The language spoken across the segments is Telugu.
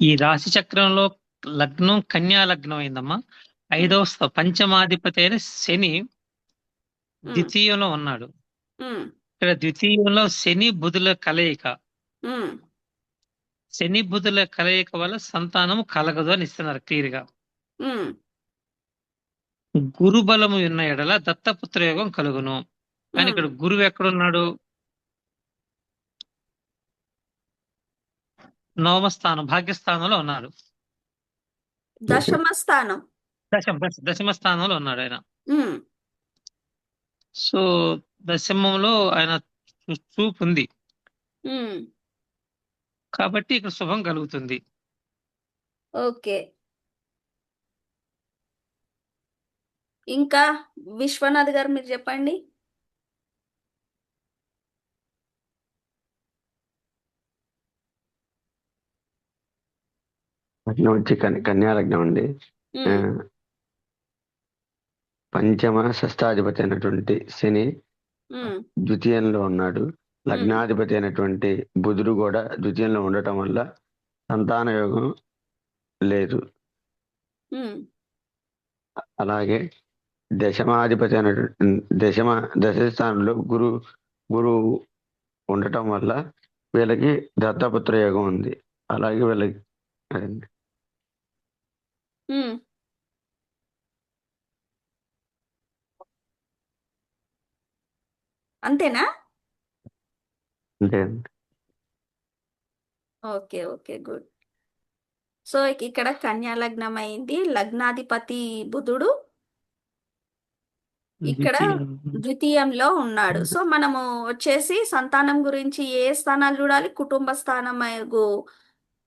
ఈ రాశి చక్రంలో లగ్నం కన్యా లగ్నం అయిందమ్మా. ఐదవ పంచమాధిపతి అయిన శని ద్వితీయంలో ఉన్నాడు. ఇక్కడ ద్వితీయంలో శని బుధుల కలయిక. శని బుధుల కలయిక వల్ల సంతానం కలగదు అని ఇస్తున్నారు క్లియర్గా గురు బలము ఉన్న ఎడల దత్తపుత్ర యోగం కలుగును. కానీ. ఇక్కడ గురువు ఎక్కడున్నాడు? నవమ స్థానం భాగ్యస్థానంలో ఉన్నాడు. దశమ స్థానం దశమ దశ- దశమ స్థానంలో ఉన్నాడు ఆయన. సో దశమంలో ఆయన చూపు ఉంది. కాబట్టి ఇక్కడ శుభం కలుగుతుంది. ఓకే. ఇంకా విశ్వనాథ్ గారు మీరు చెప్పండి. లగ్నం వచ్చి కన్- కన్యా లగ్నం అండి. పంచమ షష్టాధిపతి అయినటువంటి శని ద్వితీయంలో ఉన్నాడు. లగ్నాధిపతి అయినటువంటి బుధుడు కూడా ద్వితీయంలో ఉండటం వల్ల సంతాన యోగం లేదు. అలాగే దశమాధిపతి అయినటువంటి దశమ దశ స్థానంలో గురు గురువు ఉండటం వల్ల వీళ్ళకి దత్తపుత్ర యోగం ఉంది. అలాగే వీళ్ళకి అదండి. ఉమ్. అంతేనా? అంతే అండి ఓకే ఓకే గుడ్. సో ఇక్కడ కన్యా లగ్నం అయింది లగ్నాధిపతి బుధుడు ఇక్కడ ద్వితీయం- ద్వితీయంలో ఉన్నాడు. సో మనము వచ్చేసి సంతానం గురించి ఏ స్థానాలు చూడాలి? కుటుంబ స్థానం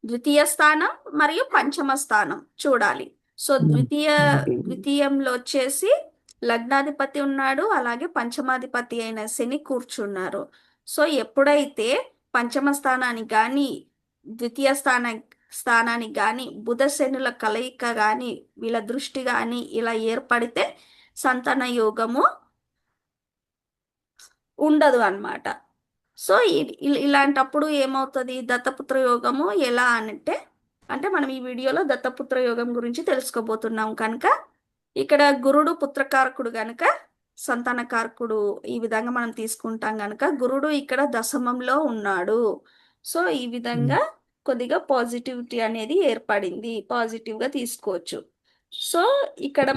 ద్వితీయ స్థానం మరియు పంచమ స్థానం చూడాలి. సో ద్వితీయ ద్వితీయంలో వచ్చేసి లగ్నాధిపతి ఉన్నాడు అలాగే పంచమాధిపతి అయిన శని కూర్చున్నారు. సో ఎప్పుడైతే పంచమ స్థానానికి కానీ ద్వితీయ స్థాన స్థానానికి కానీ బుధ శనుల కలయిక కానీ వీళ్ళ దృష్టి కానీ ఇలా ఏర్పడితే సంతాన యోగము ఉండదు అన్నమాట. సో ఇలాంటప్పుడు ఏమవుతుంది? దత్తపుత్ర యోగము ఎలా అంటే అంటే మనం ఈ వీడియోలో దత్తపుత్ర యోగం గురించి తెలుసుకోబోతున్నాం కనుక ఇక్కడ గురుడు పుత్రకారకుడు గనుక సంతానకారకుడు ఈ విధంగా మనం తీసుకుంటాం గనుక గురుడు ఇక్కడ దశమంలో ఉన్నాడు. సో ఈ విధంగా కొద్దిగా పాజిటివిటీ అనేది ఏర్పడింది. పాజిటివ్గా తీసుకోవచ్చు. సో ఇక్కడ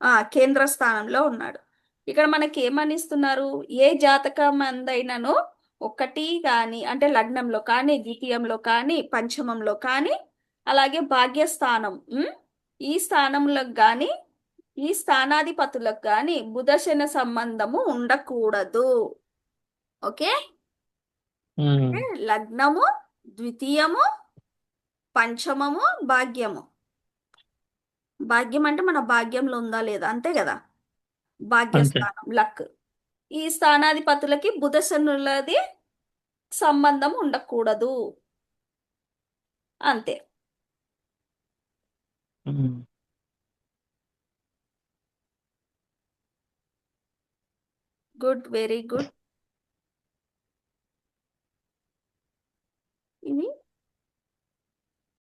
ఆ కేంద్ర స్థానంలో ఉన్నాడు. ఇక్కడ మనకి ఏమని ఇస్తున్నారు ఏ జాతకం అందైనను ఒకటి కానీ అంటే లగ్నంలో కానీ ద్వితీయంలో కానీ పంచమంలో కానీ అలాగే భాగ్యస్థానం ఈ స్థానములకు కానీ ఈ స్థానాధిపతులకు కానీ బుధశన సంబంధము ఉండకూడదు. ఓకే? లగ్నము ద్వితీయము పంచమము భాగ్యము. భాగ్యం అంటే మన భాగ్యంలో ఉందా లేదా? అంతే కదా? భాగ్యస్థానం లక్. ఈ స్థానాధిపతులకి బుధ శనులది సంబంధం ఉండకూడదు. అంతే. Good very good.